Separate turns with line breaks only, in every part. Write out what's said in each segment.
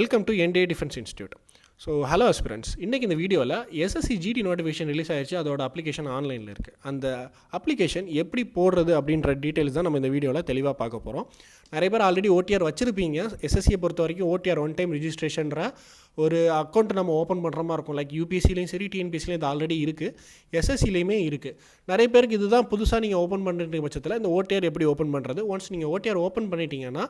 Welcome to NDA defence institute so hello aspirants இன்றைக்கி இந்த வீடியோவில் எஸ்எஸ்சி ஜிடி நோட்டிஃபிகேஷன் ரிலீஸ் ஆயிடுச்சு அதோட அப்ளிகேஷன் ஆன்லைனில் இருக்குது அந்த அப்ளிகேஷன் எப்படி போடுறது அப்படின்ற டீட்டெயில்ஸ் தான் நம்ம இந்த வீடியோவில் தெளிவாக பார்க்க போகிறோம் நிறைய பேர் ஆல்ரெடி ஓடிஆர் வச்சுருப்பீங்க. எஸ்எஸ்சியை பொறுத்த வரைக்கும் ஓடிஆர் ஒன் டைம் ரிஜிஸ்ட்ரேஷன்ற ஒரு அக்கௌண்ட் நம்ம ஓப்பன் பண்ணுற மாதிரி இருக்கும். லைக் யூபிஎஸ்சிலையும் சரி டிஎன்பிஎஸ்சிலையும் இது ஆல்ரெடி இருக்குது எஸ்எஸ்சிலையுமே இருக்குது நிறைய பேருக்கு இதுதான் புதுசாக நீங்கள் ஓப்பன் பண்ணுற பட்சத்தில் இந்த ஓடிஆர் எப்படி ஓப்பன் பண்ணுறது ஒன்ஸ் நீங்கள் ஓடிஆர் ஓப்பன் பண்ணிட்டீங்கன்னா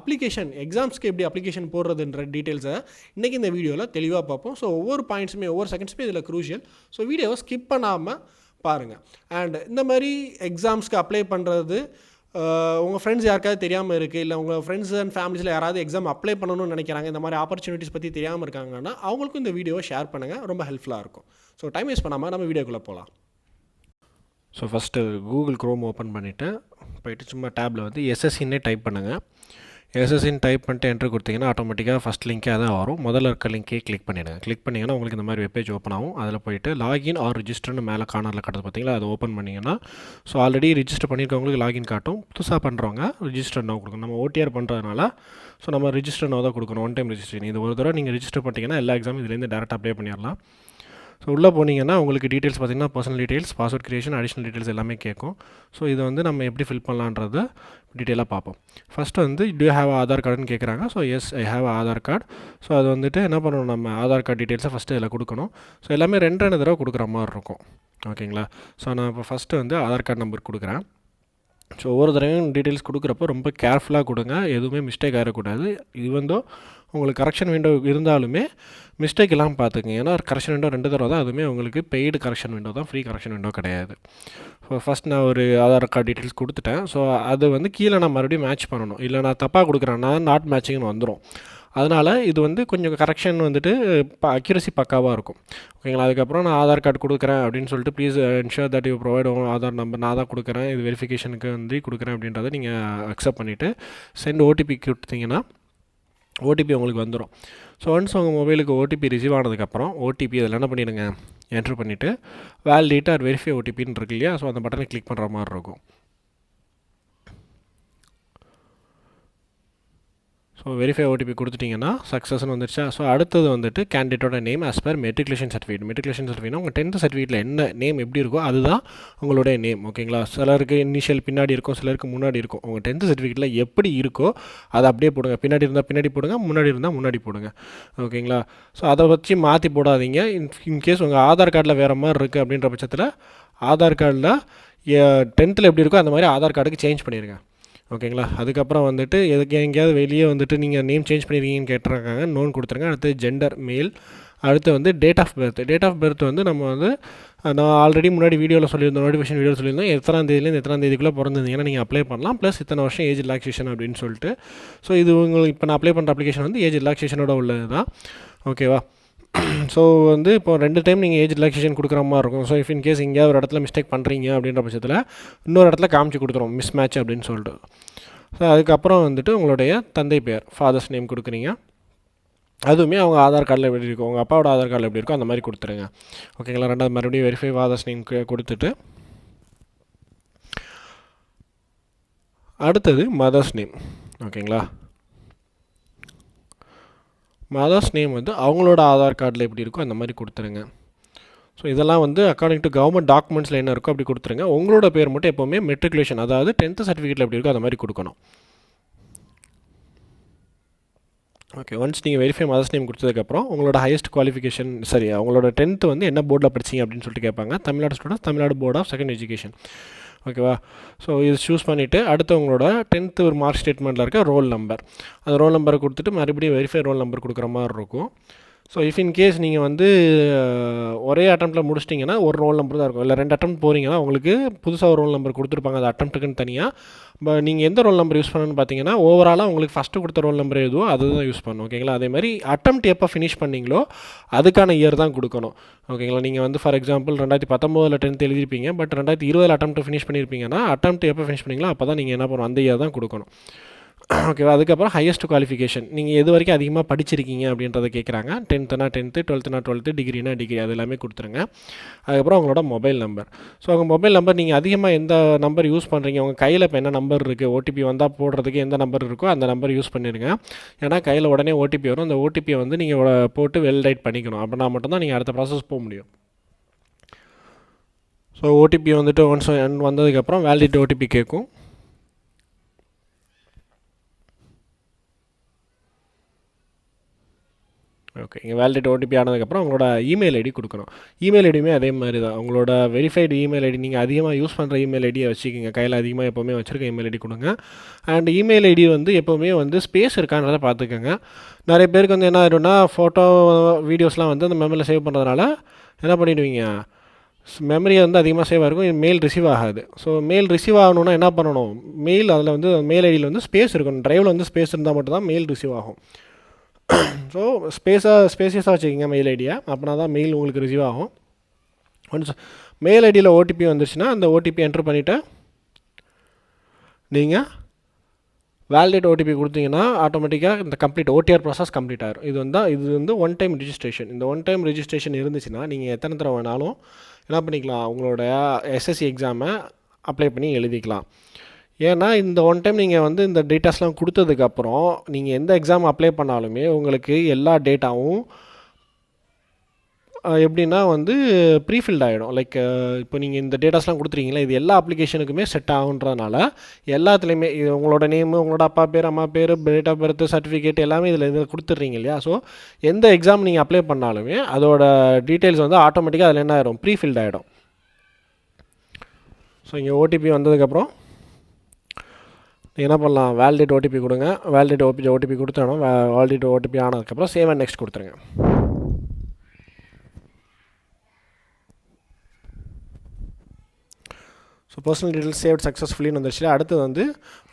அப்ளிகேஷன் எக்ஸாம்ஸ்க்கு எப்படி அப்ளிகேஷன் போடுறதுன்ற டீட்டெயில்ஸை இன்றைக்கி இந்த வீடியோவில் தெளிவாக பார்ப்போம். ஸோ ஒவ்வொரு பாயிண்ட்ஸுமே ஒவ்வொரு செகண்ட்ஸுமே இதில் க்ரூஷியல் ஸோ வீடியோவை ஸ்கிப் பண்ணாமல் பாருங்கள் அண்ட் இந்த மாதிரி எக்ஸாம்ஸ்க்கு அப்ளை பண்ணுறது உங்கள் ஃப்ரெண்ட்ஸ் யாருக்காவது தெரியாமல் இருக்குது இல்லை உங்கள் ஃப்ரெண்ட்ஸ் அண்ட் ஃபேமிலிஸில் யாராவது எக்ஸாம் அப்ளை பண்ணணும்னு நினைக்கிறாங்க இந்த மாதிரி ஆப்பர்ச்சுனிட்டிஸ் பற்றி தெரியாமல் இருக்காங்கன்னா அவங்களுக்கும் இந்த வீடியோவை ஷேர் பண்ணுங்கள் ரொம்ப ஹெல்ப்ஃபுல்லாக இருக்கும். ஸோ டைம் வேஸ்ட் பண்ணாமல் நம்ம வீடியோக்குள்ளே போகலாம் so first Google Chrome open பண்ணிவிட்டு போயிட்டு சும்மா டேப்பில் வந்து எஸ்எஸ்சின்னே டைப் பண்ணுங்கள் எஸ்எஸ்இன் டைப் பண்ணிட்டு என்ட்ரு கொடுத்தீங்கன்னா ஆட்டோமேட்டிக்காக ஃபஸ்ட் லிங்க்கே தான் வரும். முதல்ல இருக்க லிங்க்கே கிளிக் பண்ணிவிடுங்க கிளிக் பண்ணிங்கன்னா உங்களுக்கு இந்த மாதிரி வெப்பேஜ் ஓப்பன் ஆகும். அதில் போயிட்டு லாகின் ஆர் ரிஜிஸ்டர்னு மேலே கார்னரில் கட்டது பார்த்தீங்களா அதை ஓப்பன் பண்ணிங்கன்னா ஸோ ஆல்ரெடி ரிஜிஸ்டர் பண்ணியிருக்கவங்களுக்கு லாகின் காட்டும். புதுசாக பண்ணுறவங்க ரிஜிஸ்டர் நோ கொடுக்கணும். நம்ம ஓடிஆர் பண்ணுறதுனால ஸோ நம்ம ரிஜிஸ்டர் நோ தான் கொடுக்கணும். ஒன் டைம் ரிஜிஸ்ட்ரேஷன் இது ஒரு தடவை நீங்கள் ரிஜிஸ்டர் பண்ணிட்டீங்கன்னா எல்லா எக்ஸாமும் இதுலேருந்து டேரெக்டாக அப்ளை பண்ணிடலாம் ஸோ உள்ளே போனீங்கன்னா உங்களுக்கு டீட்டெயில்ஸ் பார்த்தீங்கன்னா personal details password creation additional details எல்லாமே கேட்கும். ஸோ இதை வந்து நம்ம எப்படி ஃபில் பண்ணலான்றது டீட்டெயிலாக பார்ப்போம். ஃபஸ்ட்டு வந்து டூ ஹேவ் ஆதார் கார்டுன்னு கேட்குறாங்க. So yes I have Aadhaar card so அது வந்துட்டு என்ன பண்ணணும்? நம்ம ஆதார் கார்டு டீட்டெயில்ஸை ஃபஸ்ட்டு இதில் கொடுக்கணும். ஸோ எல்லாமே ரெண்டு ரெண்டு தடவை கொடுக்குற மாதிரி இருக்கும். ஓகேங்களா? ஸோ நான் இப்போ ஃபஸ்ட்டு வந்து ஆதார் கார்டு நம்பர் கொடுக்குறேன். ஸோ ஒவ்வொரு தடவையும் டீட்டெயில்ஸ் கொடுக்குறப்போ ரொம்ப கேர்ஃபுல்லாக கொடுங்க. எதுவுமே மிஸ்டேக் ஆகிடக்கூடாது இது உங்களுக்கு கரெக்ஷன் விண்டோ இருந்தாலுமே மிஸ்டேக் இல்லாமல் பார்த்துக்குங்க ஏன்னா கரெக்ஷன் விண்டோ ரெண்டு தடவை தான். அதுவுமே உங்களுக்கு பெய்டு கரெக்ஷன் விண்டோ தான். ஃப்ரீ கரெக்ஷன் விண்டோ கிடையாது. ஸோ ஃபஸ்ட் நான் ஒரு ஆதார் கார்டு டீட்டெயில்ஸ் கொடுத்துட்டேன். ஸோ அது வந்து கீழே நான் மறுபடியும் மேட்ச் பண்ணணும். இல்லை நான் தப்பாக கொடுக்குறேன்னா நாட் மேட்சிங்னு வந்துடும் அதனால் இது வந்து கொஞ்சம் கரெக்ஷன் வந்துட்டு அக்யூரசி பக்காவாக இருக்கும். ஓகேங்களா அதுக்கப்புறம் நான் ஆதார் கார்டு கொடுக்குறேன் அப்படின்னு சொல்லிட்டு please ensure that you provide Aadhaar number நான் தான் கொடுக்குறேன். இது வெரிஃபிகேஷனுக்கு வந்து கொடுக்குறேன் அப்படின்றத நீங்கள் அக்செப்ட் பண்ணிவிட்டு சென்ட் ஓடிபி கொடுத்தீங்கன்னா ஓடிபி உங்களுக்கு வந்துடும் ஸோ ஒன்ஸ் உங்கள் மொபைலுக்கு ஓடிபி ரிசீவ் ஆனதுக்கப்புறம் ஓடிபி அதில் என்ன பண்ணிவிடுங்க என்ட்ரு பண்ணிவிட்டு வேலிடேட் ஆர் வெரிஃபை ஓடிபின்னு இருக்கு இல்லையா? ஸோ அந்த பட்டனை கிளிக் பண்ணுற மாதிரி இருக்கும். ஸோ வெரிஃபை ஓடிபி கொடுத்துட்டிங்கன்னா சக்ஸஸ்னு வந்துருச்சா? ஸோ அடுத்தது வந்துட்டு கேண்டிடேட்டோட name as per matriculation certificate matriculation சர்டிஃபிகேட்னா உங்கள் டென்த் சர்டிஃபிகேட்டில் என்ன நேம் எப்படி இருக்கோ அதுதான் உங்களுடைய நேம் ஓகேங்களா சிலருக்கு இனிஷியல் பின்னாடி இருக்கும் சிலருக்கு முன்னாடி இருக்கும். உங்கள் டென்த் சர்டிஃபிகேட்டில் எப்படி இருக்கோ அதை அப்படியே போடுங்க. பின்னாடி இருந்தால் பின்னாடி போடுங்க முன்னாடி இருந்தால் முன்னாடி போடுங்க ஓகேங்களா ஸோ அதை வச்சு மாற்றி போடாதீங்க. இன் இன்கேஸ் உங்கள் ஆதார் கார்டில் வேறு மாதிரி இருக்குது அப்படின்ற பட்சத்தில் ஆதார் கார்டில் டென்த்தில் எப்படி இருக்கோ அந்த மாதிரி ஆதார் கார்டுக்கு சேஞ்ச் பண்ணிடுங்க ஓகேங்களா? அதுக்கப்புறம் வந்துட்டு எதுக்கு எங்கேயாவது வெளியே வந்துட்டு நீங்கள் நேம் சேஞ்ச் பண்ணியிருக்கீங்கன்னு கேட்டிருக்காங்க நோன் கொடுத்துருங்க. அடுத்து ஜெண்டர் மேல் அடுத்து வந்து date of birth date of birth வந்து நம்ம வந்து நான் ஆல்ரெடி முன்னாடி வீடியோவில் சொல்லியிருந்தோம் நோட்டிஃபிகேஷன் வீடியோ சொல்லியிருந்தோம் எத்தனாம் தேதியிலேருந்து எத்தனாம் தேதிக்குள்ளே பிறந்திருந்தீங்கன்னா நீங்கள் அப்ளை பண்ணலாம். ப்ளஸ் இத்தனை வருஷம் ஏஜ் ரிலாக்ஸேஷன் அப்படின்னு சொல்லிட்டு. ஸோ இது உங்களுக்கு இப்போ நான் அப்ளை பண்ணுற அப்ளிகேஷன் வந்து ஏஜ் ரிலாக்ஸேஷனோட உள்ளது தான் ஓகேவா ஸோ வந்து இப்போ ரெண்டு டைம் நீங்கள் ஏஜ் ரிலாக்ஸேஷன் கொடுக்குற மாதிரி இருக்கும். ஸோ இஃப் இன் கேஸ் எங்கேயாவது ஒரு இடத்துல மிஸ்டேக் பண்ணுறீங்க அப்படின்ற பட்சத்தில் இன்னொரு இடத்துல காமிச்சு கொடுத்துரும். மிஸ் மேட்ச் அப்படின்னு சொல்லிட்டு. ஸோ அதுக்கப்புறம் வந்துட்டு உங்களுடைய தந்தை பேர் ஃபாதர்ஸ் நேம் கொடுக்குறீங்க. அதுவுமே அவங்க ஆதார் கார்டில் எப்படி இருக்கும் உங்கள் அப்பாவோட ஆதார் கார்டில் எப்படி இருக்கோ அந்த மாதிரி கொடுத்துருங்க. ஓகேங்களா ரெண்டாவது மறுபடியும் வெரிஃபை ஃபாதர்ஸ் நேம் கொடுத்துட்டு. அடுத்தது மதர்ஸ் நேம் ஓகேங்களா மதர்ஸ் நேம் வந்து அவங்களோட ஆதார் கார்டில் எப்படி இருக்கோ அந்த மாதிரி கொடுத்துருங்க. ஸோ இதெல்லாம் வந்து அக்கார்டிங் டு கவர்மெண்ட் டாக்குமெண்ட்ஸில் என்ன இருக்கோ அப்படி கொடுத்துருங்க. உங்களோட பேர் மட்டும் எப்போவுமே மெட்ரிகுலேஷன் அதாவது டென்த்து சர்டிஃபிகேட்டில் எப்படி இருக்கோ அந்த மாதிரி கொடுக்கணும். ஓகே ஒன்ஸ் நீங்கள் வெரிஃபை மதர்ஸ் நேம் கொடுத்ததுக்கப்புறம் உங்களோட ஹையஸ்ட் குவாலிஃபிகேஷன் சரி அவங்களோட டென்த்து வந்து என்ன போர்டில் படிச்சிங்க அப்படின்னு சொல்லிட்டு கேட்பாங்க. Tamil Nadu students Tamil Nadu board of second education ஓகேவா? ஸோ இது சூஸ் பண்ணிவிட்டு அடுத்து உங்களோட டென்த்து ஒரு மார்க் ஸ்டேட்மெண்ட்டில் இருக்க ரோல் நம்பர் அந்த ரோல் நம்பரை கொடுத்துட்டு மறுபடியும் வெரிஃபை ரோல் நம்பர் கொடுக்குற மாதிரி இருக்கும். ஸோ இஃப் இன் கேஸ் நீங்கள் வந்து ஒரே அட்டம்ப்ட்டில் முடிச்சிட்டிங்கன்னா ஒரு ரோல் நம்பர் தான் இருக்கும். இல்லை ரெண்டு அட்டம் போகிறீங்கன்னா உங்களுக்கு புதுசாக ஒரு ரோல் நம்பர் கொடுத்துருப்பாங்க. அது அட்டம்ப்ட்டுக்குன்னு தனியாக பட் நீங்கள் எந்த ரோல் நம்பர் யூஸ் பண்ணணும்னு பார்த்தீங்கன்னா ஓவராலாக உங்களுக்கு ஃபஸ்ட்டு கொடுத்த ரோல் நம்பர் எதுவோ அதுதான் யூஸ் பண்ணணும். ஓகேங்களா அதே மாதிரி அட்டம்ப்ட் எப்போ ஃபினிஷ் பண்ணிங்களோ அதுக்கான இயர் தான் கொடுக்கணும். ஓகேங்களா நீங்கள் வந்து ஃபார் எக்ஸாம்பிள் ரெண்டாயிரத்தி பத்தொம்போதில் டென்த் எழுதிருப்பீங்க பட் ரெண்டாயிரத்தி இருபதில் அட்டம்ப்ட் ஃபினிஷ் பண்ணியிருப்பீங்கன்னா அட்டம்ப்ட் எப்போ ஃபினிஷ் பண்ணிங்களோ அப்போ தான் நீங்கள் என்ன பண்ணணும்? அந்த இயர் தான் கொடுக்கணும். ஓகேவா அதுக்கப்புறம் ஹையஸ்ட் குவாலிஃபிகேஷன் நீங்கள் எது வரைக்கும் அதிகமாக படிச்சிருக்கீங்க அப்படின்றத கேட்குறாங்க டென்த்துனா டென்த்து டுவெல்த்துனா டுவெல்த்து டிகிரினா டிகிரி அது எல்லாமே கொடுத்துருங்க. அதுக்கப்புறம் உங்களோட மொபைல் நம்பர் ஸோ உங்கள் மொபைல் நம்பர் நீங்கள் அதிகமாக எந்த நம்பர் யூஸ் பண்ணுறீங்க உங்கள் கையில் இப்போ என்ன நம்பர் இருக்குது ஓடிபி வந்தால் போடுறதுக்கு எந்த நம்பர் இருக்கோ அந்த நம்பர் யூஸ் பண்ணிடுங்க ஏன்னா கையில் உடனே ஓடிபி வரும். அந்த ஓடிபியை வந்து நீங்கள் போட்டு வெல் ரைட் பண்ணிக்கணும். அப்படின்னா மட்டும்தான் நீங்கள் அடுத்த ப்ராசஸ் போக முடியும். ஸோ ஓடிபி வந்துட்டு ஒன்ஸ் வந்ததுக்கப்புறம் வேலிட் ஓடிபி கேட்கும் ஓகே இங்கே வேலிடேட் ஓடிபி ஆனதுக்கப்புறம் உங்களோட இமெயில் ஐடி கொடுக்கணும். இமெயில் ஐடியுமே அதே மாதிரி தான் உங்களோட வெரிஃபைடு இமெயில் ஐடி நீங்கள் அதிகமாக யூஸ் பண்ணுற இமெயில் ஐடியை வச்சுக்கிங்க. கையில் அதிகமாக எப்போவுமே வச்சுருக்க இமெயில் ஐடி கொடுங்க. அண்ட் இமெயில் ஐடி வந்து எப்போவுமே வந்து ஸ்பேஸ் இருக்கான்றதை பார்த்துக்கோங்க. நிறைய பேருக்கு வந்து என்ன ஆயிடும்னா ஃபோட்டோ வீடியோஸ்லாம் வந்து அந்த மெமரியில் சேவ் பண்ணுறதுனால என்ன பண்ணிடுவீங்க? மெமரி வந்து அதிகமாக சேவ் ஆகிருக்கும் மெயில் ரிசீவ் ஆகாது. ஸோ மெயில் ரிசீவ் ஆகணுன்னா என்ன பண்ணணும்? மெயில் அதில் வந்து மெயில் ஐடியில் வந்து ஸ்பேஸ் இருக்கணும். ட்ரைவில் வந்து ஸ்பேஸ் இருந்தால் மட்டும்தான் மெயில் ரிசீவ் ஆகும். ஸோ ஸ்பேஸாக ஸ்பேசியஸாக வச்சுக்கிங்க மெயில் ஐடியை அப்படின்னா தான் மெயில் உங்களுக்கு ரிசீவ் ஆகும். ஒன்ஸ் மெயில் ஐடியில் ஓடிபி வந்துருச்சுன்னா அந்த ஓடிபி என்ட்ரு பண்ணிவிட்டு நீங்கள் வேலிடேட் ஓடிபி கொடுத்தீங்கன்னா ஆட்டோமேட்டிக்காக இந்த கம்ப்ளீட் ஓடிஆர் ப்ராசஸ் கம்ப்ளீட் ஆகிடும் இது வந்து இது வந்து ஒன் டைம் ரிஜிஸ்ட்ரேஷன் இந்த ஒன் டைம் ரிஜிஸ்ட்ரேஷன் இருந்துச்சுன்னா நீங்கள் எத்தனை தடவை வேணாலும் என்ன பண்ணிக்கலாம் உங்களோட எஸ்எஸ்சி எக்ஸாமை அப்ளை பண்ணி எழுதிக்கலாம். ஏன்னா இந்த ஒன் டைம் நீங்கள் வந்து இந்த டேட்டாஸ்லாம் கொடுத்ததுக்கப்புறம் நீங்கள் எந்த எக்ஸாம் அப்ளை பண்ணாலுமே உங்களுக்கு எல்லா டேட்டாவும் எப்படின்னா வந்து ப்ரீஃபில்ட் ஆகிடும் லைக் இப்போ நீங்கள் இந்த டேட்டாஸ்லாம் கொடுத்துருக்கீங்களா இது எல்லா அப்ளிகேஷனுக்குமே செட் ஆகுன்றதுனால எல்லாத்துலேயுமே இது உங்களோட நேமு உங்களோட அப்பா பேர் அம்மா பேர் டேட் ஆஃப் பர்த் சர்டிஃபிகேட் எல்லாமே இதில் இதில் கொடுத்துட்றீங்க இல்லையா? ஸோ எந்த எக்ஸாம் நீங்கள் அப்ளை பண்ணாலுமே அதோட டீட்டெயில்ஸ் வந்து ஆட்டோமேட்டிக்காக அதில் என்ன ஆகிடும் ப்ரீஃபில்ட் ஆகிடும் ஸோ இங்கே ஓடிபி வந்ததுக்கப்புறம் என்ன பண்ணலாம் வேலிடேட் ஓடிபி கொடுங்க. வேலிடேட் ஓபி ஓடிபி கொடுத்துடணும். வேலிடேட் ஓடிபி ஆனதுக்கப்புறம் சேவ் அண்ட் நெக்ஸ்ட் கொடுத்துருங்க. ஸோ பர்சனல் டீட்டெயில்ஸ் சேவ் சக்ஸஸ்ஃபுல்லின்னு வந்துருச்சு அடுத்து வந்து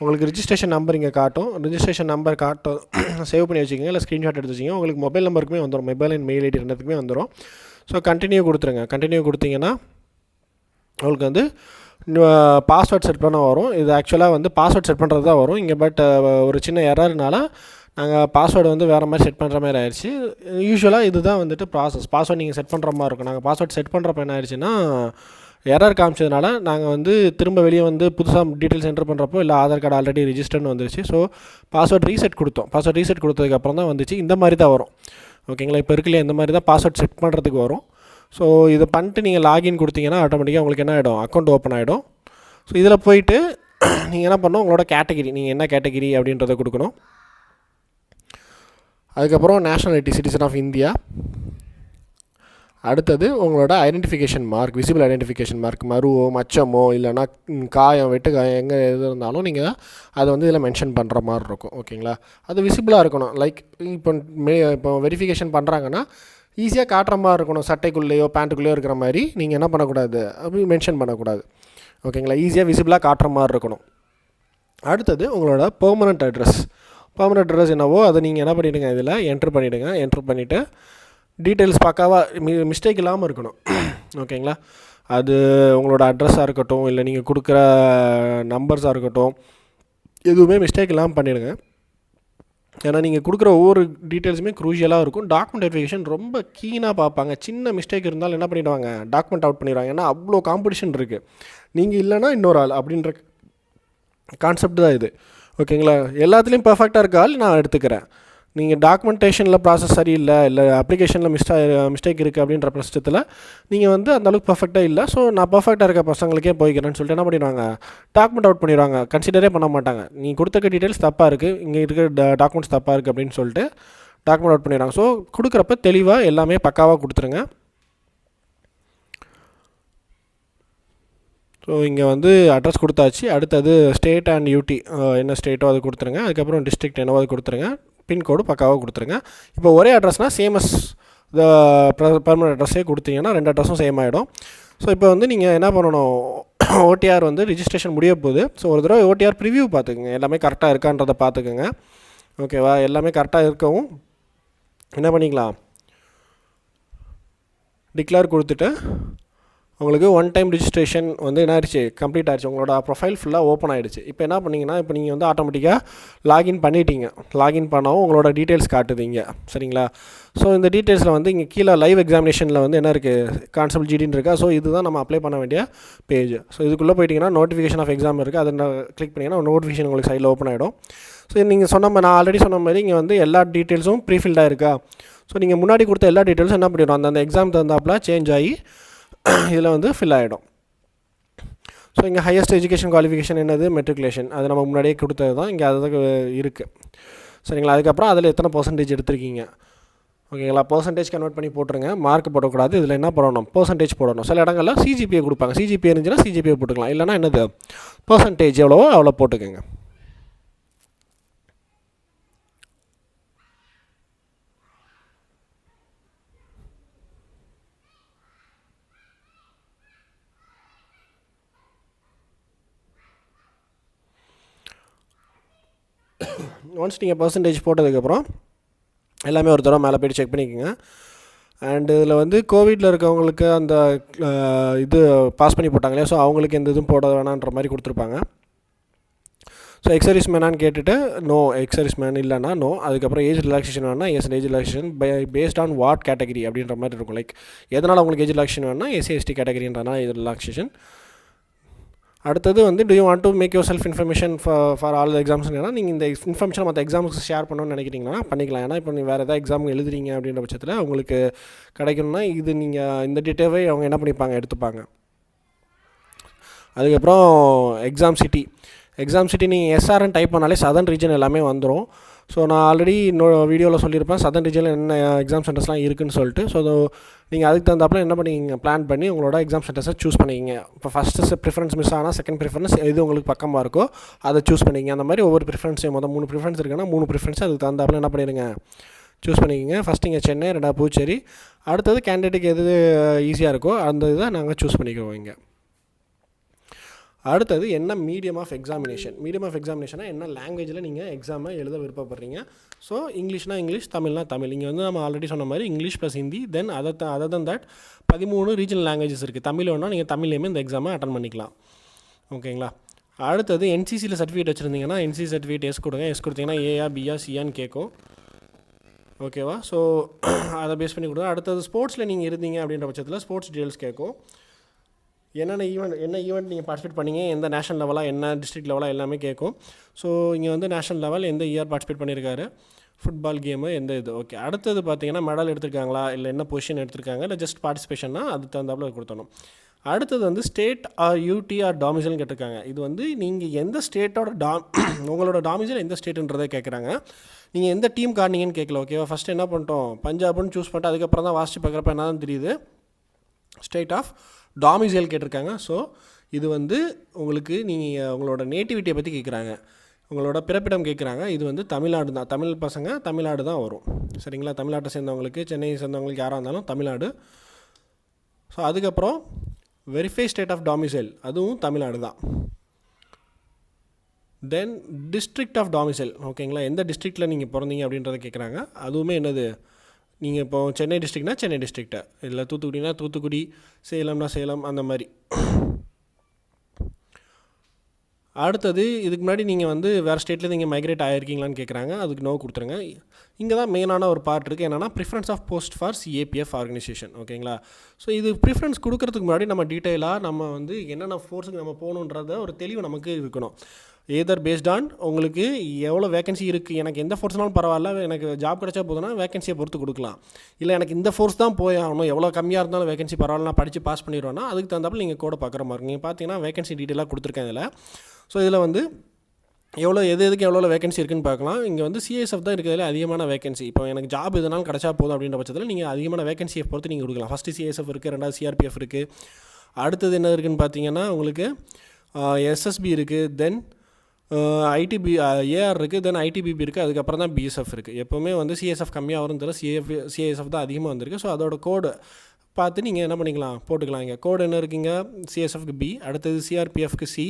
உங்களுக்கு ரிஜிஸ்ட்ரேஷன் நம்பர் இங்கே காட்டும். ரிஜிஸ்ட்ரேஷன் நம்பர் காட்டும். சேவ் பண்ணி வச்சுக்கோங்க. இல்லை ஸ்க்ரீன்ஷாட் எடுத்து வச்சுக்கோங்க. உங்களுக்கு மொபைல் நம்பருக்குமே வந்துடும் மொபைல் அண்ட் மெயில் ஐடி ரெண்டுத்துக்குமே வந்துடும் ஸோ கண்டினியூ கொடுத்துருங்க. கண்டினியூ கொடுத்தீங்கன்னா உங்களுக்கு வந்து பாஸ்வேர்ட் செட் பண்ண வரும். இது ஆக்சுவலாக வந்து பாஸ்வேர்ட் செட் பண்ணுறது தான் வரும். இங்கே பட் ஒரு சின்ன எரர்னால நாங்கள் பாஸ்வேர்டு வந்து வேறு மாதிரி செட் பண்ணுற மாதிரி ஆயிடுச்சு. யூஸ்வலாக இதுதான் வந்துட்டு ப்ராசஸ் பாஸ்வேர்டு நீங்கள் செட் பண்ணுற மாதிரி இருக்கும். நாங்கள் பாஸ்வேர்ட் செட் பண்ணுறப்ப என்ன ஆயிடுச்சுன்னா எரர் காமிச்சதுனால நாங்கள் வந்து திரும்ப வெளியே வந்து புதுசாக டீட்டெயில்ஸ் என்டர் பண்ணுறப்போ இல்லை ஆதார் கார்டு ஆல்ரெடி ரிஜிஸ்டர்னு வந்துருச்சு. ஸோ பாஸ்வேர்ட் ரீசெட் கொடுத்தோம். பாஸ்வேர்ட் ரீசெட் கொடுத்ததுக்கப்புறம் தான் வந்துச்சு. இந்த மாதிரி தான் வரும். ஓகேங்களா இப்போ இருக்கலையே இந்த மாதிரி தான் பாஸ்வேர்ட் செட் பண்ணுறதுக்கு வரும். ஸோ இதை பண்ணிட்டு நீங்கள் லாகின் கொடுத்தீங்கன்னா ஆட்டோமேட்டிக்காக உங்களுக்கு என்ன ஆகிடும் அக்கௌண்ட் ஓப்பன் ஆகிடும் ஸோ இதில் போயிட்டு நீங்கள் என்ன பண்ணணும்? உங்களோட கேட்டகிரி நீங்கள் என்ன கேட்டகிரி அப்படின்றத கொடுக்கணும். அதுக்கப்புறம் நேஷனாலிட்டி சிட்டிசன் ஆஃப் இந்தியா அடுத்தது உங்களோட identification mark visible identification mark மருவோ மச்சமோ இல்லைனா காயம் வெட்டு காயம் எங்கே எது இருந்தாலும் நீங்கள் அதை வந்து இதில் மென்ஷன் பண்ணுற மாதிரி இருக்கும். ஓகேங்களா அது விசிபிளாக இருக்கணும். லைக் இப்போ மே இப்போ வெரிஃபிகேஷன் பண்ணுறாங்கன்னா ஈஸியாக காட்டுற மாதிரி இருக்கணும். சட்டைக்குள்ளேயோ பேண்ட்டுக்குள்ளேயோ இருக்கிற மாதிரி நீங்கள் என்ன பண்ணக்கூடாது? அப்படி மென்ஷன் பண்ணக்கூடாது. ஓகேங்களா ஈஸியாக விசிபிளாக காட்டுற மாதிரி இருக்கணும். அடுத்தது உங்களோட பெர்மனண்ட் அட்ரஸ் பெர்மனண்ட் அட்ரஸ் என்னவோ அதை நீங்கள் என்ன பண்ணிவிடுங்க இதில் என்ட்ரு பண்ணிவிடுங்க என்ட்ரு பண்ணிவிட்டு டீட்டெயில்ஸ் பக்காவாக மி மிஸ்டேக் இல்லாமல் இருக்கணும். ஓகேங்களா அது உங்களோட அட்ரஸாக இருக்கட்டும் இல்லை நீங்கள் கொடுக்குற நம்பர்ஸாக இருக்கட்டும் எதுவுமே மிஸ்டேக் இல்லாமல் பண்ணிவிடுங்க ஏன்னா நீங்கள் கொடுக்குற ஒவ்வொரு டீட்டெயில்ஸுமே க்ரூஷியலாக இருக்கும். டாக்குமெண்ட் வெரிஃபிகேஷன் ரொம்ப கீனாக பார்ப்பாங்க. சின்ன மிஸ்டேக் இருந்தாலும் என்ன பண்ணிடுவாங்க? டாக்குமெண்ட் அவுட் பண்ணிடுவாங்க. ஏன்னா அவ்வளோ காம்படிஷன் இருக்குது நீங்கள் இல்லைன்னா இன்னொரு ஆள் அப்படின்ற கான்செப்ட் தான் இது. ஓகேங்களா எல்லாத்துலேயும் பர்ஃபெக்டாக இருக்க ஆள் நான் எடுத்துக்கிறேன். நீங்கள் டாக்குமெண்டேஷனில் ப்ராசஸ் சரியில்லை இல்லை அப்ளிகேஷனில் மிஸ்டா மிஸ்டேக் இருக்குது அப்படின்ற பட்சத்தில் நீங்கள் வந்து அந்தளவுக்கு பர்ஃபெக்டாக இல்லை. ஸோ நான் பர்ஃபெக்டாக இருக்க பசங்களுக்கே போய்க்கிறேன்னு சொல்லிட்டு என்ன பண்ணிடுவாங்க? டாக்குமெண்ட் அவுட் பண்ணிடுவாங்க. கன்சிடரே பண்ண மாட்டாங்க. நீ கொடுத்துருக்க டீட்டெயில்ஸ் தப்பாக இருக்குது இங்கே இருக்கிற டாக்குமெண்ட்ஸ் தப்பாக இருக்குது அப்படின்னு சொல்லிட்டு டாக்குமெண்ட் அவுட் பண்ணிடுறாங்க ஸோ கொடுக்குறப்ப தெளிவாக எல்லாமே பக்காவாக கொடுத்துருங்க. ஸோ இங்கே வந்து அட்ரஸ் கொடுத்தாச்சு. அடுத்தது ஸ்டேட் அண்ட் யூடி என்ன ஸ்டேட்டோ அது கொடுத்துருங்க. அதுக்கப்புறம் டிஸ்ட்ரிக்ட் என்னவோ அது கொடுத்துருங்க. பின்கோடு பக்காவாக கொடுத்துருங்க. இப்போ ஒரே அட்ரஸ்னால் சேமஸ் த பர்மனெண்ட் அட்ரஸே கொடுத்தீங்கன்னா ரெண்டு அட்ரஸும் சேம் ஆகிடும் ஸோ இப்போ வந்து நீங்கள் என்ன பண்ணணும்? ஓடிஆர் வந்து ரிஜிஸ்ட்ரேஷன் முடிய போகுது. ஸோ ஒரு தடவை ஓடிஆர் ப்ரிவியூ பார்த்துக்குங்க. எல்லாமே கரெக்டாக இருக்கான்றதை பார்த்துக்குங்க. ஓகேவா எல்லாமே கரெக்டாக இருக்கவும் என்ன பண்ணிக்கலாம்? டிக்ளேர் கொடுத்துட்டு உங்களுக்கு ஒன் டைம் ரிஜிஸ்ட்ரேஷன் வந்து என்ன ஆயிடுச்சு கம்ப்ளீட் ஆயிடுச்சு உங்களோட ப்ரொஃபைல் ஃபுல்லாக ஓப்பன் ஆயிடுச்சு. இப்போ என்ன பண்ணீங்கன்னா இப்போ நீங்கள் வந்து ஆட்டோமேட்டிக்காக லாகின் பண்ணிட்டீங்க. லாகின் பண்ணவும் உங்களோட டீட்டெயில்ஸ் காட்டுதீங்க. சரிங்களா? ஸோ இந்த டீட்டெயில்ஸில் வந்து இங்கே கீழே லைவ் எக்ஸாமினேஷனில் வந்து என்ன இருக்குது கான்செப்ட் ஜிடின்னு இருக்கா? ஸோ இதுதான் நம்ம அப்ளை பண்ண வேண்டிய பேஜ் ஸோ இதுக்குள்ளே போயிட்டீங்கன்னா நோட்டிஃபிகேஷன் ஆஃப் எக்ஸாம் இருக்குது அதை கிளிக் பண்ணிங்கன்னா நோட்டிஃபிகேஷன் உங்களுக்கு சைடில் ஓப்பன் ஆகிடும் ஸோ நீங்கள் சொன்ன மாதிரி நான் ஆல்ரெடி சொன்ன மாதிரி இங்கே வந்து எல்லா டீட்டெயில்ஸும் ப்ரீஃபில்டாக இருக்கா? ஸோ நீங்கள் முன்னாடி கொடுத்த எல்லா டீட்டெயில்ஸும் என்ன பண்ணிடும் அந்த எக்ஸாம் தகுந்தாப்பில் சேஞ்ச் ஆகி இதில் வந்து ஃபில் ஆகிடும் ஸோ இங்கே ஹையஸ்ட் எஜுகேஷன் குவாலிஃபிகேஷன் என்னது? மெட்ரிகுலேஷன் அது நம்ம முன்னாடியே கொடுத்தது தான். இங்கே அதுதான் இருக்குது சரிங்களா? அதுக்கப்புறம் அதில் எத்தனை பர்சன்டேஜ் எடுத்திருக்கீங்க? ஓகேங்களா? பர்சன்டேஜ் கன்வெர்ட் பண்ணி போட்டுருங்க. மார்க் போடக்கூடாது. இதில் என்ன போடணும்? பர்சன்டேஜ் போடணும். சில இடங்களில் சிஜிபியை கொடுப்பாங்க. சிஜிபி இருந்துச்சுன்னா சிஜிபியை போட்டுக்கலாம். இல்லைனா என்னது? பர்சன்டேஜ் எவ்வளோவோ அவ்வளோ போட்டுக்கோங்க. ஒன்ஸ் நீங்கள் பர்சன்டேஜ் போட்டதுக்கப்புறம் எல்லாமே ஒரு தடவை மேலே போய்ட்டு செக் பண்ணிக்கோங்க. அண்ட் இதில் வந்து கோவிடில் இருக்கவங்களுக்கு அந்த இது பாஸ் பண்ணி போட்டாங்களே ஸோ அவங்களுக்கு எந்த இதுவும் போட வேணான்ற மாதிரி கொடுத்துருப்பாங்க. ஸோ எக்ஸர்வீஸ் மேனான்னு கேட்டுட்டு நோ எக்ஸர்வீஸ் மேன் இல்லைனா நோ அதுக்கப்புறம் ஏஜ் ரிலாக்ஸேஷன் வேணா yes age relaxation based on what category அப்படின்ற மாதிரி இருக்கும். லைக் எதனால் உங்களுக்கு ஏஜ் ரிலாக்ஸேஷன் வேணா எஸ்சி எஸ்டி கேட்டகரின்றனா இது ரிலாக்ஸேஷன் அடுத்தது வந்து do you want to make your self information for all exams நீங்கள் இந்த இன்ஃபர்மேஷன் மற்ற எக்ஸாம்ஸ் ஷேர் பண்ணணும்னு நினைக்கிறீங்கன்னா பண்ணிக்கலாம். ஏன்னா இப்போ நீங்கள் வேறு ஏதாவது எக்ஸாம் எழுதுறீங்க அப்படின்ற பட்சத்தில் உங்களுக்கு கிடைக்கணும்னா இது நீங்கள் இந்த டீட்டெயிலை அவங்க என்ன பண்ணிப்பாங்க? எடுத்துப்பாங்க. அதுக்கப்புறம் எக்ஸாம் சிட்டி எக்ஸாம் சிட்டி நீங்கள் எஸ்ஆர்என் டைப் பண்ணாலே சதன் ரீஜன் எல்லாமே வந்துடும் ஸோ நான் ஆல்ரெடி இன்னொரு வீடியோவில் சொல்லியிருப்பேன் சதன் ரீஜனில் என்ன எக்ஸாம் சென்டர்ஸ்லாம் இருக்குதுன்னு சொல்லிட்டு. ஸோ நீங்கள் அதுக்கு தகுந்தாப்பில் என்ன பண்ணிக்கிங்க பிளான் பண்ணி உங்களோட எக்ஸாம் சென்டர்ஸை சூஸ் பண்ணிக்கிங்க இப்போ ஃபஸ்ட்டு ப்ரிஃபரன்ஸ் மிஸ் ஆனால் செகண்ட் ப்ரிஃபரன்ஸ் எது உங்களுக்கு பக்கமாக இருக்கோ அதை சூஸ் பண்ணிக்கிங்க அந்த மாதிரி ஒவ்வொரு ப்ரிஃபரன்ஸையும் மொதல் மூணு ப்ரிஃபரன்ஸ் இருக்குன்னா மூணு ப்ரிஃபரன்ஸ் அதுக்கு தகுந்தாப்பில் என்ன பண்ணிடுங்க சூஸ் பண்ணிக்கோங்க ஃபஸ்ட் இங்கே சென்னை ரெண்டாவது பூச்சேரி அடுத்தது கேண்டிடேட்டுக்கு எது ஈஸியாக இருக்கோ அந்த இதை நாங்கள் சூஸ் பண்ணிக்கிறோம் இங்கே. அடுத்தது என்ன medium of examination medium of எக்ஸாமினேஷனா என்ன லாங்குவேஜில் நீங்கள் எக்ஸாமை எழுத விருப்பப்படுறீங்க? ஸோ இங்கிலீஷ்னா இங்கிலீஷ் தமிழ்னா தமிழ். இங்கே வந்து நம்ம ஆல்ரெடி சொன்ன மாதிரி இங்கிலீஷ் ப்ளஸ் ஹிந்தி தென் அதை அதர் தன் தட் பதிமூணு ரீஜனல் லாங்குவேஜஸ் இருக்குது தமிழ் வேணால் நீங்கள் தமிழ்லேயுமே இந்த எக்ஸாமை அட்டன் பண்ணிக்கலாம். ஓகேங்களா அடுத்தது என்சிசியில் சர்டிஃபிகேட் வச்சுருந்தீங்கன்னா என்சிசி சர்டிஃபிகேட் எஸ் கொடுங்க. எஸ் கொடுத்தீங்கன்னா ஏஆ பிஆ சிஆன்னு கேட்கும். ஓகேவா ஸோ அதை பேஸ் பண்ணி கொடுங்க. அடுத்தது ஸ்போர்ட்ஸில் நீங்கள் இருந்தீங்க அப்படின்ற பட்சத்தில் ஸ்போர்ட்ஸ் டீடைல்ஸ் கேட்கும். என்னென்ன ஈவெண்ட் என்ன ஈவெண்ட் நீங்கள் பார்ட்டிசிபேட் பண்ணீங்க எந்த நேஷனல் லெவலாக என்ன டிஸ்ட்ரிக்ட் லெவலாக எல்லாமே கேட்கும். ஸோ இங்கே வந்து நேஷனல் லெவல் எந்த இயர் பார்ட்டிசிபேட் பண்ணியிருக்காரு ஃபுட்பால் கேமு எந்த இது ஓகே அடுத்தது பார்த்தீங்கன்னா மெடல் எடுத்திருக்காங்களா இல்லை என்ன பொசிஷன் எடுத்திருக்காங்க இல்லை ஜஸ்ட் பார்ட்டிசிபேஷன்னா அது தகுந்தாப்புல கொடுத்தணும் அடுத்தது வந்து ஸ்டேட் ஆர் யூடி ஆர் டாமிசல்னு கேட்டிருக்காங்க. இது வந்து நீங்கள் எந்த ஸ்டேட்டோட டா உங்களோட டாமிசல் எந்த ஸ்டேட்டுன்றதை கேட்குறாங்க. நீங்கள் எந்த டீம் காட்டினீங்கன்னு கேட்கல ஓகேவா ஃபஸ்ட்டு என்ன பண்ணிட்டோம்? பஞ்சாப்னு சூஸ் பண்ணிட்டு அதுக்கப்புறம் தான் வாசிச்சு பார்க்குறப்ப என்ன தான் தெரியுது? ஸ்டேட் ஆஃப் டாமிசைல் கேட்டிருக்காங்க. ஸோ இது வந்து உங்களுக்கு நீங்கள் உங்களோட நேட்டிவிட்டியை பற்றி கேட்குறாங்க உங்களோட பிறப்பிடம் கேட்குறாங்க இது வந்து தமிழ்நாடு தான். தமிழ் பசங்க தமிழ்நாடு தான் வரும். சரிங்களா? தமிழ்நாட்டை சேர்ந்தவங்களுக்கு சென்னையை சேர்ந்தவங்களுக்கு யாராக இருந்தாலும் தமிழ்நாடு. ஸோ அதுக்கப்புறம் வெரிஃபை ஸ்டேட் ஆஃப் டாமிசைல் அதுவும் தமிழ்நாடு தான். தென் டிஸ்ட்ரிக்ட் ஆஃப் டாமிசைல் ஓகேங்களா எந்த டிஸ்ட்ரிக்டில் நீங்கள் பிறந்தீங்க அப்படின்றத கேட்குறாங்க அதுவுமே என்னது? நீங்கள் இப்போ சென்னை டிஸ்ட்ரிக்ட்னா சென்னை டிஸ்ட்ரிக்டை. இல்லை தூத்துக்குடினா தூத்துக்குடி சேலம்னா சேலம் அந்த மாதிரி. அடுத்தது இதுக்கு முன்னாடி நீங்கள் வந்து வேறு ஸ்டேட்டில் நீங்கள் மைக்ரேட் ஆகிருக்கீங்களான்னு கேட்குறாங்க அதுக்கு நோ கொடுத்துருங்க. இங்கே தான் மெயினான ஒரு பார்ட் இருக்குது என்னென்னா preference of post for CAPF organisation ஓகேங்களா ஸோ இது ப்ரிஃபரன்ஸ் கொடுக்கறதுக்கு முன்னாடி நம்ம டீட்டெயிலாக நம்ம வந்து என்னென்ன ஃபோர்ஸுக்கு நம்ம போகணுன்றத ஒரு தெளிவு நமக்கு இருக்கணும். ஏதர் பேஸ்ட் ஆன் உங்களுக்கு எவ்வளோ வேகன்சி இருக்குது எனக்கு எந்த ஃபோர்ஸ்னாலும் பரவாயில்ல எனக்கு ஜாப் கிடைச்சா போதுன்னா வேகன்சியை பொறுத்து கொடுக்கலாம். இல்லை எனக்கு இந்த ஃபோர்ஸ் தான் போய் ஆகணும் எவ்வளோ கம்மியாக இருந்தாலும் வேகன்சி பரவாயில்ல நான் படித்து பாஸ் பண்ணிடுவேன்னா அதுக்கு தகுந்தாப்பில் நீங்கள் கூட பார்க்குற மாதிரி. இருக்கும் நீங்கள் பார்த்தீங்கன்னா வேகன்சி டீட்டெயிலாக கொடுத்துருக்கேன் இதில். ஸோ இதில் வந்து எவ்வளோ எது எதுக்கு எவ்வளோ வேகன்சி இருக்குன்னு பார்க்கலாம். இங்கே வந்து சிஎஸ்எஃப் தான் இருக்கிறதுல அதிகமான வேகன்சி இப்போ எனக்கு ஜாப் எதனால் கிடச்சா போதும் அப்படின்ற பட்சத்தில் நீங்கள் அதிகமான வேகன்சியை பொறுத்து நீங்கள் கொடுக்கலாம். ஃபஸ்ட்டு சிஎஸ்எஃப் இருக்குது ரெண்டாவது சிஆர்பிஎஃப் இருக்குது அடுத்தது என்ன இருக்குதுன்னு பார்த்தீங்கன்னா உங்களுக்கு எஸ்எஸ்பி இருக்குது தென் ஐடிபி ஏஆர் இருக்குது தென் ஐடிபிபி இருக்குது அதுக்கப்புறம் தான் பிஎஸ்எஃப் இருக்குது எப்போவுமே வந்து சிஎஸ்எஃப் கம்மியாக வரும் தெரியல சிஎஃப் சிஎஸ்எஃப் தான் அதிகமாக வந்திருக்கு. ஸோ அதோட கோடு பார்த்து நீங்கள் என்ன பண்ணிக்கலாம் போட்டுக்கலாம். இங்கே கோடு என்ன இருக்குங்க? சிஎஸ்எஃப்க்கு பி அடுத்தது சிஆர்பிஎஃப்க்கு சி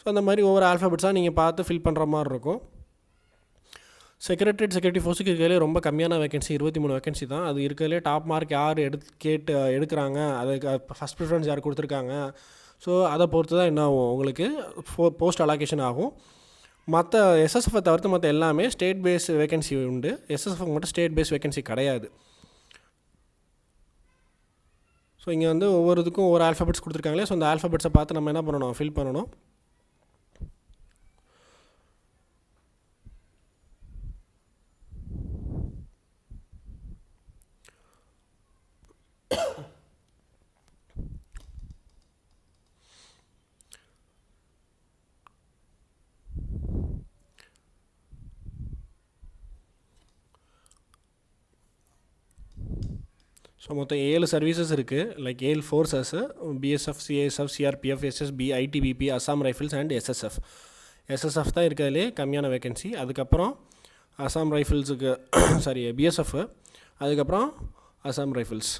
ஸோ அந்த மாதிரி ஒவ்வொரு ஆல்ஃபபெட்ஸாக நீங்கள் பார்த்து ஃபில் பண்ணுற மாதிரி இருக்கும். செக்ரட்டரியேட் செக்யூரிட்டி ஃபோர்ஸுக்கு இருக்கிறதே ரொம்ப கம்மியான வேகன்சி இருபத்தி மூணு வேகன்சி தான். அது இருக்கிறதுலே டாப் மார்க் யார் எடுத்து கேட்டு எடுக்கிறாங்க? அதுக்கு ஃபஸ்ட் ப்ரிஃபரன்ஸ் யார் கொடுத்துருக்காங்க? ஸோ அதை பொறுத்து தான் என்ன ஆகும்? உங்களுக்கு ஃபோ போஸ்ட் அலாகேஷன் ஆகும். மற்ற எஸ்எஸ்எஃப்பை தவிர்த்து மற்ற எல்லாமே ஸ்டேட் பேஸ் வேகன்சி உண்டு. எஸ்எஸ்எஃப் மட்டும் ஸ்டேட் பேஸ் வேகன்சி கிடையாது. ஸோ இங்கே வந்து ஒவ்வொரு இதுக்கும் ஒவ்வொரு ஆல்ஃபபெட்ஸ் கொடுத்துருக்காங்களே. ஸோ அந்த ஆல்ஃபபெட்ஸை பார்த்து நம்ம என்ன பண்ணணும்? ஃபில் பண்ணணும். ஸோ மொத்தம் ஏழு சர்வீசஸ் இருக்குது லைக் ஏழு forces BSF CSF CRPF SSB ITBP Assam rifles and SSF SSF தான் இருக்கிறதுலே கம்மியான வேகன்சி அதுக்கப்புறம் அசாம் ரைஃபிள்ஸுக்கு சாரி பிஎஸ்எஃப் அதுக்கப்புறம் அசாம் ரைஃபிள்ஸ்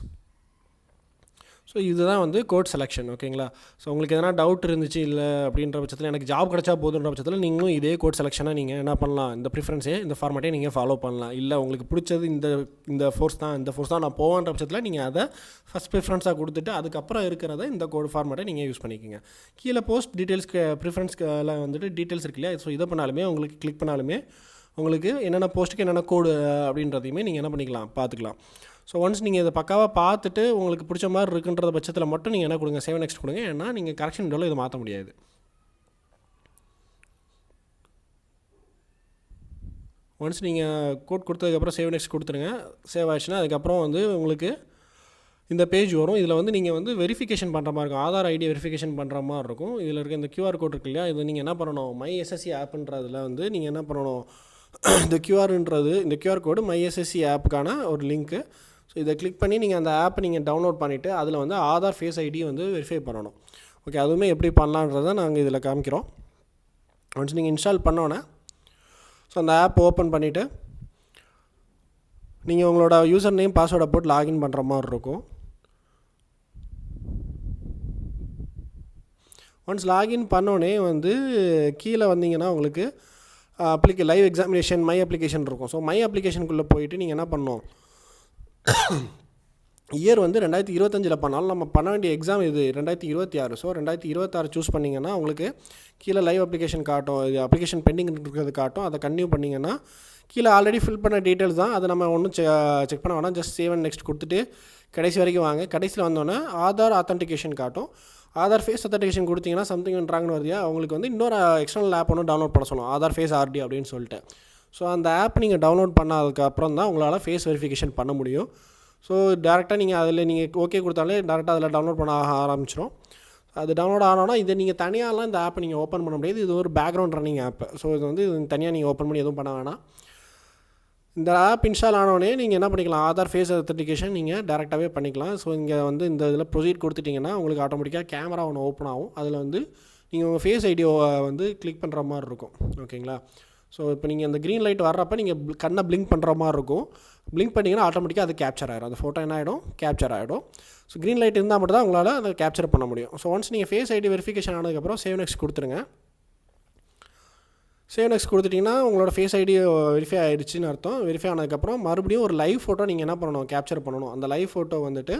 ஸோ இதுதான் வந்து கோட் செலெக்ஷன் ஓகேங்களா ஸோ உங்களுக்கு எதனா டவுட் இருந்துச்சு இல்லை அப்படின்ற பட்சத்தில் எனக்கு ஜாப் கிடச்சா போதுன்ற பட்சத்தில் நீங்களும் இதே கோட் செலெக்ஷனாக நீங்கள் என்ன பண்ணலாம்? இந்த ப்ரிஃபரன்ஸே இந்த ஃபார்மேட்டே நீங்கள் ஃபாலோ பண்ணலாம். இல்லை உங்களுக்கு பிடிச்சது இந்த இந்த ஃபோர்ஸ் தான் இந்த ஃபோர்ஸ் தான் நான் போவேன்ற பட்சத்தில் நீங்கள் அதை ஃபஸ்ட் ப்ரிஃபரன்ஸாக கொடுத்துட்டு அதுக்கப்புறம் இருக்கிறத இந்த கோட் ஃபார்மேட்டை நீங்கள் யூஸ் பண்ணிக்கோங்க. கீழே போஸ்ட் டீட்டெயில்ஸ்க்கு ப்ரிஃபரன்ஸ்க்கு வந்துட்டு டீட்டெயில்ஸ் இருக்கு இல்லையா? ஸோ இதை பண்ணாலுமே உங்களுக்கு கிளிக் பண்ணாலுமே உங்களுக்கு என்னென்ன போஸ்ட்டுக்கு என்னென்ன கோடு அப்படின்றதையுமே நீங்கள் என்ன பண்ணிக்கலாம்? பார்த்துக்கலாம். ஸோ ஒன்ஸ் நீங்கள் இதை பக்காவாக பார்த்துட்டு உங்களுக்கு பிடிச்ச மாதிரி இருக்குன்ற பட்சத்தில் மட்டும் நீங்கள் என்ன கொடுங்க சேவன் நெக்ஸ்ட் கொடுங்க. ஏன்னா நீங்கள் கரெக்ஷன் விண்டோவில் இதை மாற்ற முடியாது. ஒன்ஸ் நீங்கள் கோட் கொடுத்ததுக்கப்புறம் சேவ் நெக்ஸ்ட் கொடுத்துருங்க. சேவ் ஆயிடுச்சுன்னா அதுக்கப்புறம் வந்து உங்களுக்கு இந்த பேஜ் வரும். இதில் வந்து நீங்கள் வந்து வெரிஃபிகேஷன் பண்ணுற மாதிரி இருக்கும். ஆதார் ஐடி வெரிஃபிகேஷன் பண்ணுற மாதிரி இருக்கும். இதில் இருக்க இந்த கியூஆர் கோட் இருக்கு இல்லையா? இது நீங்கள் என்ன பண்ணணும்? மை எஸ்எஸ்சி ஆப்புன்றதில் வந்து நீங்கள் என்ன பண்ணணும்? இந்த கியூஆர்ன்றது இந்த கியூஆர் கோடு மை எஸ்எஸ்சி ஆப்புக்கான ஒரு லிங்க்கு ஸோ இதை கிளிக் பண்ணி நீங்கள் அந்த ஆப்பை நீங்கள் டவுன்லோட் பண்ணிவிட்டு அதில் வந்து ஆதார் ஃபேஸ் ஐடி வந்து வெரிஃபை பண்ணணும். ஓகே அதுவுமே எப்படி பண்ணலான்றதை நாங்கள் இதில் காமிக்கிறோம். ஒன்ஸ் நீங்கள் இன்ஸ்டால் பண்ணோன்னே ஸோ அந்த ஆப் ஓப்பன் பண்ணிவிட்டு நீங்கள் உங்களோட யூசர் நேம் பாஸ்வேர்டை போட்டு லாகின் பண்ணுற மாதிரி இருக்கும். ஒன்ஸ் லாகின் பண்ணோடனே வந்து கீழே வந்தீங்கன்னா உங்களுக்கு அப்ளிகே லைவ் எக்ஸாமினேஷன் மை அப்ளிகேஷன் இருக்கும். ஸோ மை அப்ளிகேஷனுக்குள்ளே போயிட்டு நீங்கள் என்ன பண்ணணும்? இயர் வந்து ரெண்டாயிரத்தி இருபத்தஞ்சில் பண்ணாலும் நம்ம பண்ண வேண்டிய எக்ஸாம் இது ரெண்டாயிரத்தி இருபத்தி ஆறு. ஸோ ரெண்டாயிரத்தி இருபத்தாறு சூஸ் பண்ணிங்கன்னா உங்களுக்கு கீழே லைவ் அப்ளிகேஷன் காட்டும் இது அப்ளிகேஷன் பெண்டிங் இருக்கிறது காட்டும். அதை கன்டினியூ பண்ணிங்கன்னா கீழே ஆல்ரெடி ஃபில் பண்ண டீட்டெயில்ஸ் தான். அதை நம்ம ஒன்றும் செக் பண்ண வேணாம். ஜஸ்ட் சேவ் அண்ட் நெக்ஸ்ட் கொடுத்துட்டு கடைசி வரைக்கும் வாங்க. கடைசியில் வந்தோன்னே ஆதார் ஆத்தன்டிகேஷன் காட்டும். ஆதார் ஃபேஸ் அத்தன்டிகேஷன் கொடுத்தீங்கன்னா சம்திங் ட்ராங்னு வருதியா அவங்களுக்கு வந்து இன்னொரு எக்ஸ்டர்னல் ஆப் ஒன்று டவுன்லோட் பண்ண சொல்லணும் ஆதார் ஃபேஸ் ஆர்டி அப்படின்னு சொல்லிட்டு. ஸோ அந்த ஆப் நீங்கள் டவுன்லோட் பண்ணதுக்கப்புறம் தான் உங்களால் ஃபேஸ் வெரிஃபிகேஷன் பண்ண முடியும். ஸோ டேரெக்டாக நீங்கள் அதில் நீங்கள் ஓகே கொடுத்தாலே டேரெக்டாக அதில் டவுன்லோட் பண்ண ஆரம்பிச்சிடும் அது டவுன்லோட் ஆனோன்னா இதை நீங்கள் தனியாகலாம் இந்த ஆப்பை நீங்கள் ஓப்பன் பண்ண முடியாது. இது ஒரு பேக்ரவுண்ட் ரன்னிங் ஆப் ஸோ இது வந்து இது தனியாக நீங்கள் ஓப்பன் பண்ணி எதுவும் பண்ண வேணாம். இந்த ஆப் இன்ஸ்டால் ஆனோடனே நீங்கள் என்ன பண்ணிக்கலாம்? ஆதார் ஃபேஸ் அத்தன்டிகேஷன் நீங்கள் டேரெக்டாகவே பண்ணிக்கலாம். ஸோ இங்கே வந்து இந்த இதில் ப்ரொசீட் கொடுத்துட்டிங்கன்னா உங்களுக்கு ஆட்டோமேட்டிக்காக கேமரா ஒன்று ஓப்பன் ஆகும். அதில் வந்து நீங்கள் உங்கள் ஃபேஸ் ஐடியோ வந்து கிளிக் பண்ணுற மாதிரி இருக்கும். ஓகேங்களா ஸோ இப்போ நீங்கள் அந்த க்ரீன் லைட் வர்றப்ப நீங்கள் கண்ணை பிளிங்க் பண்ணுற மாதிரி இருக்கும். பிளிங்க் பண்ணிங்கன்னா ஆட்டோமேட்டிக்காக அது கேப்சர் ஆகிடும் அந்த ஃபோட்டோ என்ன ஆகிடும் கேப்சர் ஆகிடும் ஸோ க்ரீன் லைட் இருந்தால் மட்டும் தான் உங்களால் அதை கேப்சர் பண்ண முடியும். ஸோ ஒன்ஸ் நீங்கள் ஃபேஸ் ஐடி வெரிஃபிகேஷன் ஆனதுக்கப்புறம் சேவ் நெக்ஸ்ட் கொடுத்துருங்க. சேவ் நெக்ஸ்ட் கொடுத்துட்டிங்கன்னா உங்களோட ஃபேஸ் ஐடி வெரிஃபை ஆகிடுச்சின்னு அர்த்தம். வெரிஃபை ஆனதுக்கப்புறம் மறுபடியும் ஒரு லைவ் ஃபோட்டோ நீங்கள் என்ன பண்ணணும்? கேப்சர் பண்ணணும். அந்த லைவ் ஃபோட்டோ வந்துட்டு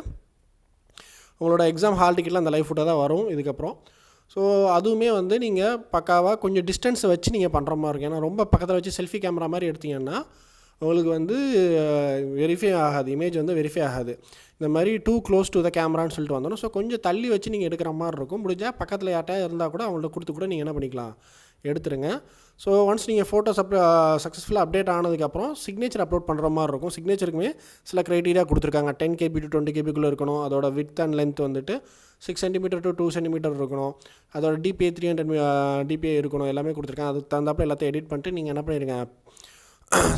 உங்களோட எக்ஸாம் ஹால் டிக்கெட்டில் அந்த லைவ் ஃபோட்டோ தான் வரும். இதுக்கப்புறம் ஸோ அதுவுமே வந்து நீங்கள் பக்காவாக கொஞ்சம் டிஸ்டன்ஸை வச்சு நீங்கள் பண்ணுற மாதிரி இருக்கும். ஏன்னா ரொம்ப பக்கத்தில் வச்சு செல்ஃபி கேமரா மாதிரி எடுத்தீங்கன்னா உங்களுக்கு வந்து வெரிஃபை ஆகாது. இமேஜ் வந்து வெரிஃபை ஆகாது. இந்த மாதிரி டூ க்ளோஸ் டு த கேமரான்னு சொல்லிட்டு வந்தோம் ஸோ கொஞ்சம் தள்ளி வச்சு நீங்கள் எடுக்கிற மாதிரி இருக்கும். முடிஞ்சால் பக்கத்தில் யார்ட்டா இருந்தால் கூட அவங்கள்ட்ட கொடுத்து கூட நீங்கள் என்ன பண்ணிக்கலாம்? எடுத்துருங்க. ஸோ ஒன்ஸ் நீங்கள் ஃபோட்டோஸ் அப் சக்ஸஸ்ஃபுல்லாக அப்டேட் ஆனதுக்கப்புறம் சிக்னேச்சர் அப்லோட் பண்ணுற மாதிரி இருக்கும். சிக்னேச்சருக்குமே சில க்ரைட்டீரியா கொடுத்துருக்காங்க. டென் கேபி டு டுவெண்ட்டி கேபிக்குள்ளே இருக்கணும். அதோட வித் அண்ட் லென்த் வந்துட்டு six centimetre to two centimetre இருக்கணும். அதோட டிபிஏ த்ரீ ஹண்ட்ரட் டிபிஏ இருக்கணும். எல்லாமே கொடுத்துருக்காங்க. அதுக்கு தகுந்தாப்பில் எல்லாத்தையும் எடிட் பண்ணிட்டு நீங்கள் என்ன பண்ணிடுங்க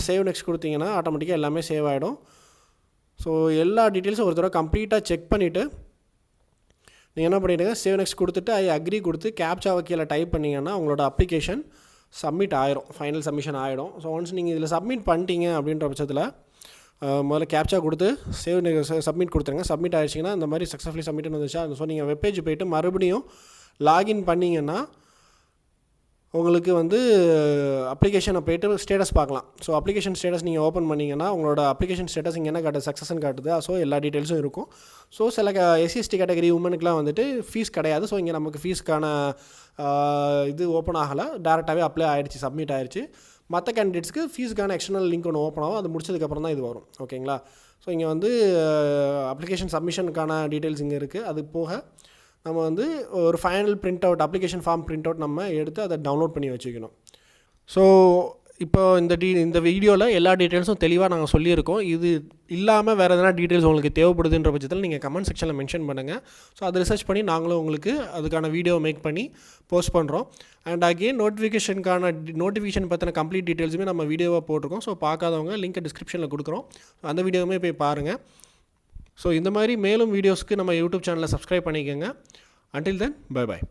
சேவ் நெக்ஸ்ட் கொடுத்தீங்கன்னா ஆட்டோமேட்டிக்காக எல்லாமே சேவ் ஆகிடும் ஸோ எல்லா டீட்டெயில்ஸும் ஒரு தடவை கம்ப்ளீட்டாக செக் பண்ணிவிட்டு நீங்கள் என்ன பண்ணிவிடுங்க சேவ் நெக்ஸ்ட் கொடுத்துட்டு ஐ அக்ரி கொடுத்து கேப்சாவை கீழே டைப் பண்ணிங்கன்னா உங்களோட அப்ளிகேஷன் சப்மிட் ஆயிரும். ஃபைனல் சப்மிஷன் ஆகிடும் ஸோ ஒன்ஸ் நீங்கள் இதில் சப்மிட் பண்ணிட்டீங்க அப்படின்ற பட்சத்தில் முதல்ல கேப்சா கொடுத்து சேவ் சப்மிட் கொடுத்துருங்க. சப்மிட் ஆயிடுச்சிங்கன்னா இந்த மாதிரி சக்ஸஸ்ஃபுல்லி சப்மிட்னு வந்துச்சா ஸோ நீங்கள் வெப்பேஜ் போயிட்டு மறுபடியும் லாகின் பண்ணிங்கன்னா உங்களுக்கு வந்து அப்ளிகேஷனை போய்ட்டு ஸ்டேட்டஸ் பார்க்கலாம். ஸோ அப்ளிகேஷன் ஸ்டேட்டஸ் நீங்கள் ஓப்பன் பண்ணிங்கன்னா உங்களோட அப்ளிகேஷன் ஸ்டேட்டஸ் இங்கே என்ன காட்டுது சக்ஸஸ்ன்னு காட்டுது. ஸோ எல்லா டீட்டெயில்ஸும் இருக்கும். ஸோ சில எஸ்சிஎஸ்டி கேட்டகரி உமனுக்குலாம் வந்துட்டு ஃபீஸ் கிடையாது. ஸோ இங்கே நமக்கு ஃபீஸ்க்கான இது ஓப்பன் ஆகலை. டேரெக்டாகவே அப்ளை ஆகிடுச்சு சப்மிட் ஆயிடுச்சு. மற்ற கேண்டிடேட்ஸ்க்கு ஃபீஸுக்கான எக்ஸ்டர்னல் லிங்க் ஒன்று ஓப்பன் ஆகும். அது முடிச்சதுக்கப்புறம் தான் இது வரும். ஓகேங்களா ஸோ இங்கே வந்து அப்ளிகேஷன் சப்மிஷனுக்கான டீட்டெயில்ஸ் இங்கே இருக்குது அது போக நம்ம வந்து ஒரு final print out application form print out நம்ம எடுத்து அதை டவுன்லோட் பண்ணி வச்சுக்கணும். ஸோ இப்போ இந்த டீ இந்த வீடியோவில் எல்லா டீட்டெயில்ஸும் தெளிவாக நாங்கள் சொல்லியிருக்கோம். இது இல்லாமல் வேறு எதனா டீட்டெயில்ஸ் உங்களுக்கு தேவைப்படுதுன்ற பட்சத்தில் நீங்கள் கமெண்ட் செக்ஷனில் மென்ஷன் பண்ணுங்கள் ஸோ அதை ரிசர்ச் பண்ணி நாங்களும் உங்களுக்கு அதுக்கான வீடியோ மேக் பண்ணி போஸ்ட் பண்ணுறோம் அண்ட் அகெயின் நோட்டிஃபிகேஷனுக்கான நோட்டிஃபிகேஷன் பற்றின கம்ப்ளீட் டீட்டெயில்ஸுமே நம்ம வீடியோவாக போட்டிருக்கோம். ஸோ பார்க்காதவங்க லிங்க்கை டிஸ்கிரிப்ஷனில் கொடுக்குறோம். அந்த வீடியோவுமே போய் பாருங்கள் ஸோ இந்த மாதிரி மேலும் வீடியோஸ்க்கு நம்ம யூடியூப் சேனலை சப்ஸ்கிரைப் பண்ணிக்கோங்க. Until then bye bye